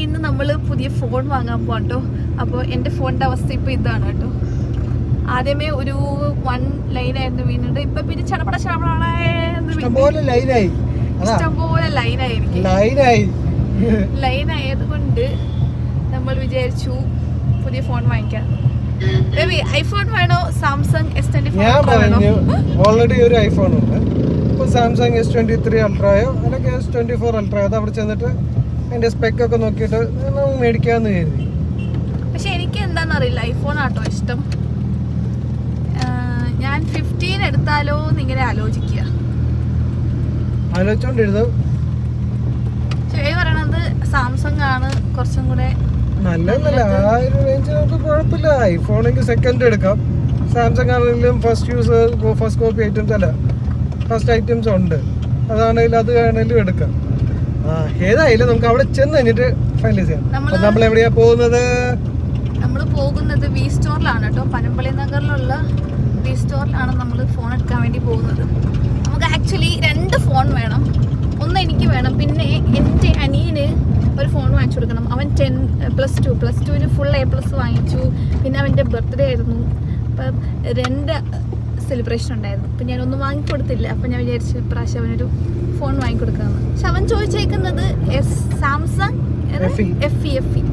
ഇന്ന് നമ്മൾ പുതിയ ഫോൺ വാങ്ങാൻ പോകാം കേട്ടോ അപ്പോൾ എന്റെ ഫോണിന്റെ അവസ്ഥ ഇപ്പോൾ ഇതാണ് കേട്ടോ. ആദ്യമേ ഒരു വൺ ലൈനായിരുന്നു വീണിട്ട് ഇപ്പൊ പിന്നെ ചടപട ഇഷ്ടംപോലെ ലൈനായി ഇഷ്ടംപോലെ ലൈനായി എനിക്ക് ലൈനായി ലൈൻ ആയതുകൊണ്ട് നമ്മൾ വിചാരിച്ചു പുതിയ ഫോൺ വാങ്ങിക്കാം. ബേബി ഐഫോൺ വേണോ? സാംസങ് എസ് ട്വന്റി ഞാൻ ഫോർ പറഞ്ഞു ഓൾറെഡി ഒരു ഐഫോൺ ഉണ്ട്. ഇപ്പൊ സാംസങ് എസ് ട്വന്റി ത്രീ അൾട്രായോ അല്ലെങ്കിൽ എസ് ട്വന്റി ഫോർ അൾട്രായോ അത് അവിടെ ചെന്നിട്ട് അതിന്റെ സ്പെക് ഒക്കെ നോക്കിയിട്ട് നമുക്ക് മേടിക്കാന്ന് കരുതി. പക്ഷെ എനിക്ക് എന്താണെന്നറിയില്ല ഐഫോൺ ആട്ടോ ഇഷ്ടം. ഞാൻ ഫിഫ്റ്റീൻ എടുത്താലോ എന്നിങ്ങനെ ആലോചിക്കുക. ആലോചിച്ചോണ്ടിരുന്നു. ചെവി പറയണത് സാംസങ് ആണ് കുറച്ചും കൂടെ നല്ലതല്ല ആ ഒരു റേഞ്ച് നമുക്ക് കുഴപ്പമില്ല. ഐഫോണെങ്കിൽ സെക്കൻഡ് എടുക്കാം. സാംസങ് ആണെങ്കിലും first use first copy items അല്ല ഫസ്റ്റ് ഐറ്റംസ് ഉണ്ട്. അതാണെങ്കിലും അത് വേണമെങ്കിലും എടുക്കാം. ഏതായാലും നമുക്ക് അവിടെ ചെന്ന് കഴിഞ്ഞിട്ട് ഫൈനലൈസ് ചെയ്യാം. നമ്മൾ എവിടെയാ പോകുന്നത്? നമ്മൾ പോകുന്നത് വി സ്റ്റോറിലാണ് കേട്ടോ. പനമ്പള്ളി നഗറിലുള്ള വി സ്റ്റോറിലാണ് നമ്മൾ ഫോൺ എടുക്കാൻ വേണ്ടി പോകുന്നത്. നമുക്ക് ആക്ച്വലി രണ്ട് ഫോൺ വേണം. ഒന്ന് എനിക്ക് വേണം. പിന്നെ എന്റെ അനിയന് ഒരു ഫോൺ വാങ്ങിച്ചു കൊടുക്കണം. അവൻ ടെൻ പ്ലസ് ടു പ്ലസ് ടുവിന് ഫുൾ എ പ്ലസ് വാങ്ങിച്ചു. പിന്നെ അവന്റെ ബർത്ത്ഡേ ആയിരുന്നു. അപ്പം രണ്ട് സെലിബ്രേഷൻ ഉണ്ടായിരുന്നു. അപ്പം ഞാനൊന്നും വാങ്ങിക്കൊടുത്തില്ല. അപ്പം ഞാൻ വിചാരിച്ചു ഇപ്രാവശ്യം അവനൊരു ഫോൺ വാങ്ങിക്കൊടുക്കാമെന്ന് പക്ഷെ അവൻ ചോദിച്ചേക്കുന്നത് S Samsung. F E F E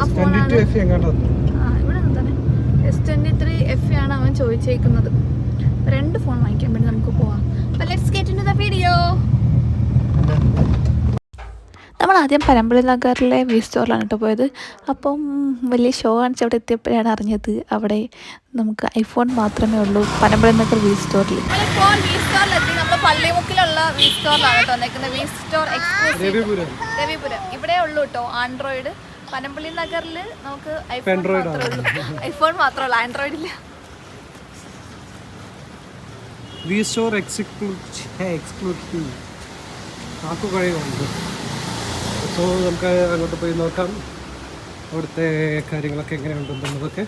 ആ ഫോണാണ് ആ ഇവിടെ തന്നെ. എസ് ട്വന്റി ത്രീ എഫ് ആണ് അവൻ ചോദിച്ചേക്കുന്നത് രണ്ട് ഫോൺ വാങ്ങിക്കാൻ വേണ്ടി നമുക്ക് പോവാം. നമ്മൾ ആദ്യം പരമ്പര നഗറിലെ വി സ്റ്റോറിലാണ് കേട്ടോ പോയത്. അപ്പം വലിയ ഷോ കാണിച്ച് അവിടെ എത്തിയപ്പോഴാണ് അറിഞ്ഞത് അവിടെ നമുക്ക് ഐഫോൺ മാത്രമേ ഉള്ളൂ പരമ്പര നഗർ വി സ്റ്റോറിൽ. പള്ളിമുക്കിലുള്ള വി സ്റ്റോറിലാണ് കേട്ടോ വന്നേക്കുന്നത്. V store exclusive Ravipuram. Ravipuram. ഇവിടെ ഉള്ളൂ കേട്ടോ ആൻഡ്രോയിഡ്. പനമ്പള്ളി നഗറിൽ നമുക്ക് ഐഫോൺ മാത്രമേ ഐഫോൺ മാത്രമല്ല ആൻഡ്രോയിഡ് ഇല്ല. വി സ്റ്റോർ എക്സ്ക്ലൂസീവ് ആക്കു കഴിയുന്നുണ്ട് സോ നമുക്ക് അങ്ങോട്ട് പോയി നോക്കാം. അവിടുത്തെ കാര്യങ്ങളൊക്കെ എങ്ങനെയുണ്ടെന്നുള്ളതൊക്കെ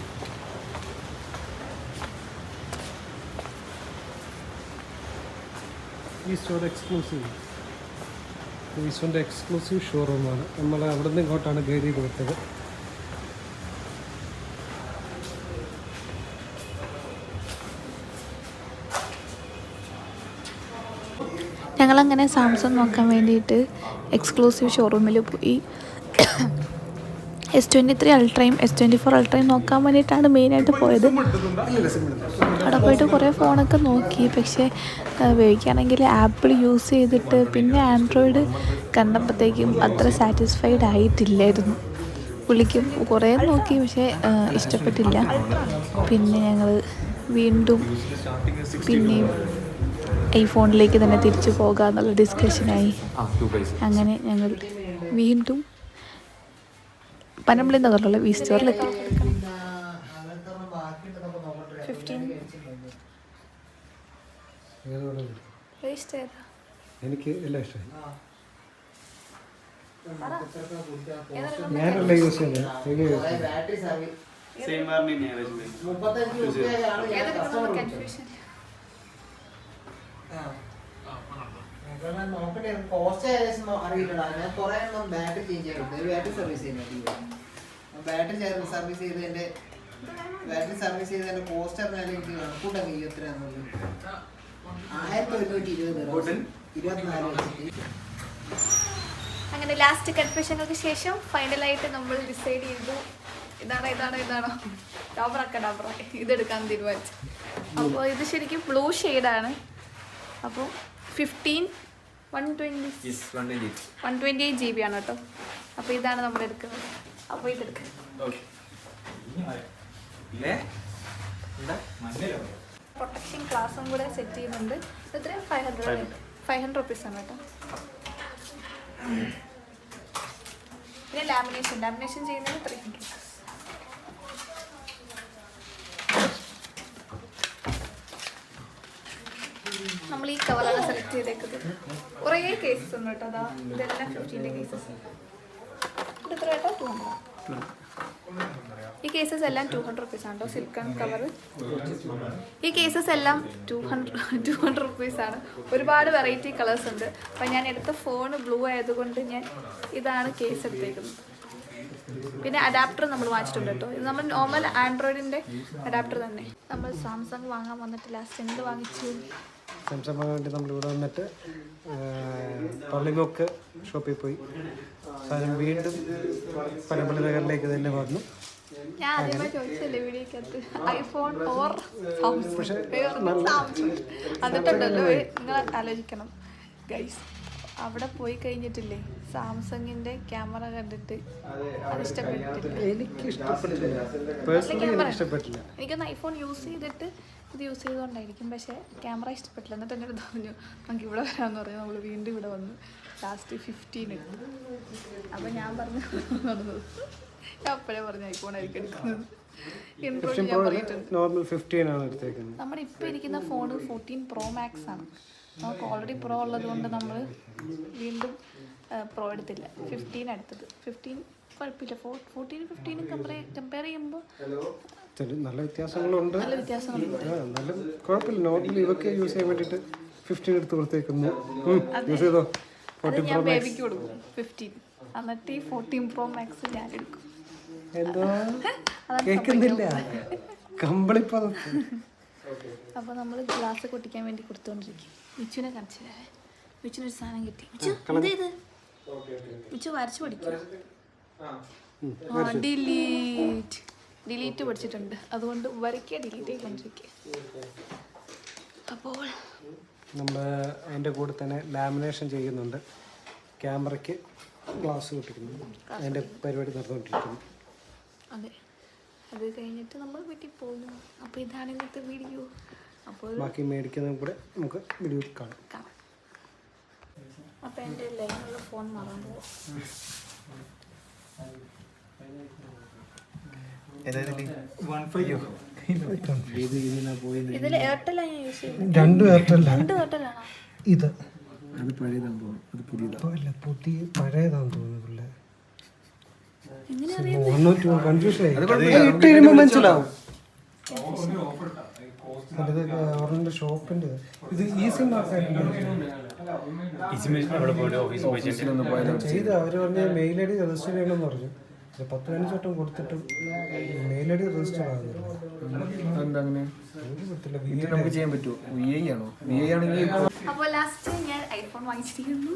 ഈ സ്റ്റോർ എക്സ്ക്ലൂസീവ് ഈസ്റ്റോന്റെ എക്സ്ക്ലൂസീവ് ഷോറൂമാണ് നമ്മൾ അവിടെ നിന്ന് ഇങ്ങോട്ടാണ് ഗൈഡ് ചെയ്ത് വിട്ടത് ഞങ്ങളങ്ങനെ സാംസങ് നോക്കാൻ വേണ്ടിയിട്ട് എക്സ്ക്ലൂസീവ് ഷോറൂമിൽ പോയി. എസ് ട്വന്റി ത്രീ അൾട്രയും എസ് ട്വന്റി ഫോർ അൾട്രയും നോക്കാൻ വേണ്ടിയിട്ടാണ് മെയിനായിട്ട് പോയത്. അവിടെ പോയിട്ട് കുറേ ഫോണൊക്കെ നോക്കി. പക്ഷേ ഉപയോഗിക്കുകയാണെങ്കിൽ ആപ്പിൾ യൂസ് ചെയ്തിട്ട് പിന്നെ ആൻഡ്രോയിഡ് കണ്ടപ്പോഴത്തേക്കും അത്ര സാറ്റിസ്ഫൈഡ് ആയിട്ടില്ലായിരുന്നു. പുള്ളിക്കും കുറേ നോക്കി പക്ഷേ ഇഷ്ടപ്പെട്ടില്ല. പിന്നെ ഞങ്ങൾ വീണ്ടും പിന്നെയും ഐഫോണിലേക്ക് തന്നെ തിരിച്ചു പോകുക എന്നുള്ള ഡിസ്കഷനായി അങ്ങനെ ഞങ്ങൾ വീണ്ടും പനമ്പിളി നഗറിലുള്ള വി സ്റ്റോറിലെത്തി എനിക്ക് എല്ലാം ഇഷ്ടമായി. ഞാനല്ല യൂസ് ചെയ്യുന്നത്? എനിക്ക് യൂസ് ചെയ്യുന്നത്. സെയിം വാറണ്ടി തന്നെയാണ് കോസ്റ്റ് ഏകദേശം അറിയില്ലടാ. ഞാൻ കുറെ എണ്ണം ബാറ്ററി ചേഞ്ച് ബാറ്ററി സർവീസ് ചെയ്യുന്നുണ്ട് ബാറ്ററി സർവീസ് ചെയ്തതിന്റെ ബാറ്ററി സർവീസ് ചെയ്തതിന്റെ കോസ്റ്റ് അറിഞ്ഞാൽ എനിക്ക് കണക്കൂട്ടാൻ കഴിയും എത്രയാണെന്നുള്ളത് ആയിരത്തി ഒരുന്നൂറ്റി ഇരുപത് ഇരുപത്തിനാല് വെച്ചിട്ട് അങ്ങനെ ലാസ്റ്റ് കൺഫ്യൂഷനുകൾക്ക് ശേഷം ഫൈനലായിട്ട് നമ്മൾ ഡിസൈഡ് ചെയ്തു. ഇതാണോ ഇതാണോ ഇതാണോ. ഡബറക്ക ഡബറ. ഇതെടുക്കാൻ തീരുമാനിച്ചു. അപ്പോൾ ഇത് ശരിക്കും ബ്ലൂ ഷെയ്ഡാണ്. അപ്പോൾ fifteen one twenty one twenty eight G B ആണ് കേട്ടോ. അപ്പോൾ ഇതാണ് നമ്മൾ എടുക്കുന്നത്. അപ്പോൾ ഇതെടുക്കുക പ്രൊട്ടക്ഷൻ ക്ലാസ്സും കൂടെ സെറ്റ് ചെയ്യുന്നുണ്ട്. എത്രയും five hundred five hundred rupees ആണ് കേട്ടോ. പിന്നെ ലാമിനേഷൻ ലാമിനേഷൻ ചെയ്യുന്നത് ത്രീ ഹൺഡ്രഡ് നമ്മൾ ഈ കവറാണ് സെലക്ട് ചെയ്തേക്കുന്നത്. കുറേ കേസസ് ഉണ്ട് കേട്ടോ അതാ ഇതെല്ലാം ഫിഫ്റ്റീന്റെ കേസസ് ഇത് എത്ര കേട്ടോ? ടു ഹൺഡ്രഡ് ഈ കേസസ് എല്ലാം ടു ഹൺഡ്രഡ് റുപ്പീസ് ആണ് സിൽക്കൺ കവർ ഈ കേസസ് എല്ലാം two hundred two hundred rupees ആണ്. ഒരുപാട് വെറൈറ്റി കളേഴ്സ് ഉണ്ട്. അപ്പം ഞാൻ എടുത്ത ഫോൺ ബ്ലൂ ആയതുകൊണ്ട് ഞാൻ ഇതാണ് കേസ് എടുത്തേക്കുന്നത്. പിന്നെ അഡാപ്റ്റർ നമ്മൾ വാങ്ങിച്ചിട്ടുണ്ട് കേട്ടോ. ഇത് നമ്മൾ നോർമൽ ആൻഡ്രോയിഡിന്റെ അഡാപ്റ്റർ തന്നെ. നമ്മൾ സാംസങ് വാങ്ങാൻ വന്നിട്ട് ലാസ്റ്റ് എന്ത് വാങ്ങിച്ചു? സാംസങ് വേണ്ടി നമ്മൾ ഇവിടെ വന്നിട്ട് പള്ളിമൊക്ക് ഷോപ്പിൽ പോയി. സാധനം വീണ്ടും പരമ്പള്ളി നഗറിലേക്ക് തന്നെ വന്നു. IPhone or Samsung. സാംസങ് എന്നിട്ടുണ്ടല്ലോ നിങ്ങൾ ആലോചിക്കണം. ഗൈസ് അവിടെ പോയി കഴിഞ്ഞിട്ടില്ലേ? സാംസങ്ങിന്റെ ക്യാമറ കണ്ടിട്ട്. അത് ഇഷ്ടപ്പെട്ടില്ല എനിക്ക് ഇഷ്ടപ്പെട്ടില്ല എനിക്കൊന്ന് ഐഫോൺ യൂസ് ചെയ്തിട്ട് ഇത് യൂസ് ചെയ്തുകൊണ്ടായിരിക്കും. പക്ഷേ ക്യാമറ ഇഷ്ടപ്പെട്ടില്ല. എന്നിട്ട് എന്നോട് പറഞ്ഞു നമുക്ക് ഇവിടെ വരാമെന്ന് പറഞ്ഞു. നമ്മൾ വീണ്ടും ഇവിടെ വന്നു. ലാസ്റ്റ് ഫിഫ്റ്റീൻ എടുത്തു അപ്പോൾ ഞാൻ പറഞ്ഞു ഞാൻ അപ്പോഴേ പറഞ്ഞു ഐഫോൺ ആയിരിക്കും എടുക്കുന്നത്. നോർമൽ ഫിഫ്റ്റീൻ ആണ് എടുത്തേക്കുന്നത്. നമ്മുടെ ഇപ്പൊ ഇരിക്കുന്ന ഫോൺ ഫോർട്ടീൻ പ്രോ മാക്സ് ആണ്. നമുക്ക് ഓൾറെഡി പ്രോ ഉള്ളത് കൊണ്ട് നമ്മൾ വീണ്ടും പ്രോ എടുത്തില്ല. ഫിഫ്റ്റീൻ എടുത്തത്. ഫിഫ്റ്റീൻ കുഴപ്പമില്ല. ഫോർ ഫോർട്ടീൻ ഫിഫ്റ്റീനും കമ്പയർ കമ്പയർ ചെയ്യുമ്പോൾ നല്ല വ്യത്യാസങ്ങളുണ്ട്. നല്ല വ്യത്യാസങ്ങളുണ്ട്. എന്നാലും കുഴപ്പമില്ല. നോർമൽ ഇവക്ക് യൂസ് ചെയ്യാൻ വേണ്ടിയിട്ട് ഫിഫ്റ്റീൻ എടുത്ത് കൊടുത്തേക്കുന്നു. യൂസ് ചെയ്തോ? അത് ഞാൻ ബേബിക്ക് കൊടുക്കും. ഫിഫ്റ്റീൻ എന്നിട്ട് ഈ ഫോർട്ടീൻ പ്രോ മാക്സ് ഞാൻ എടുക്കും എന്തോ കേൾക്കുന്നില്ല കമ്പിളിപ്പോ അപ്പോൾ നമ്മൾ ഗ്ലാസ് കൊട്ടിക്കാൻ വേണ്ടി കൊടുത്തോണ്ടിരിക്കും. മിച്ചുവിനെ കാണിച്ചില്ലേ? തരാവേ മിച്ചുവിനൊരു സാധനം കിട്ടി. മിച്ചു ഇത്? ഇത് മിച്ചു വരച്ചു പഠിക്കും. ഡിലീറ്റ്. ഡിലീറ്റ് പഠിച്ചിട്ടുണ്ട്. അതുകൊണ്ട് വരയ്ക്കുക ഡിലീറ്റ് ചെയ്തുകൊണ്ടിരിക്കുക അപ്പോൾ നമ്മൾ അതിന്റെ കൂടെ തന്നെ ലാമിനേഷൻ ചെയ്യുന്നുണ്ട്. ക്യാമറയ്ക്ക് ഗ്ലാസ് കിട്ടിക്കുന്നു. അതിന്റെ പരിപാടി നടന്നുകൊണ്ടിരിക്കുന്നു. അതെ. അത് കഴിഞ്ഞിട്ട് നമ്മൾ വീട്ടിൽ പോകുന്നു. അപ്പോൾ ഇതാണ് ഇന്നത്തെ വീഡിയോ. ബാക്കി മേടിക്കുന്നതും കൂടെ നമുക്ക് വീഡിയോയിൽ കാണാം. അപ്പോൾ എന്റെ ലൈനുള്ള ഫോൺ മറന്നു ഇതിൽ എയർടെലാണ് യൂസ് ചെയ്യുന്നത്. രണ്ടും എയർടെലാണ് രണ്ട് എയർടെലാണോ ഇത്. അത് പഴയതാന്ന് തോന്നുന്നു. അത് പുതിയതാണ് പുതിയ പഴയതാന്ന് തോന്നുന്നു കൺഫ്യൂഷൻ ആയി. ഇട്ട് കഴിയുമ്പോൾ മനസ്സിലാവും. അവരുടെ ഷോപ്പിന്റെ ഇത് ഈസി ചെയ്ത് അവർ പറഞ്ഞ മെയിൽ ഐ ഡി രജിസ്റ്റർ ചെയ്യണമെന്ന് പറഞ്ഞു. പത്ത് പതിനഞ്ച് വട്ടം കൊടുത്തിട്ടും മെയിൽ ഐ ഡി രജിസ്റ്റർ ആകുന്നില്ല നമുക്ക് ചെയ്യാൻ പറ്റുമോ? വി ഐ ആണോ? വി ഐ ആണെങ്കിൽ അപ്പോൾ ലാസ്റ്റ് ഞാൻ ഐഫോൺ വാങ്ങിച്ചിരിക്കുന്നു.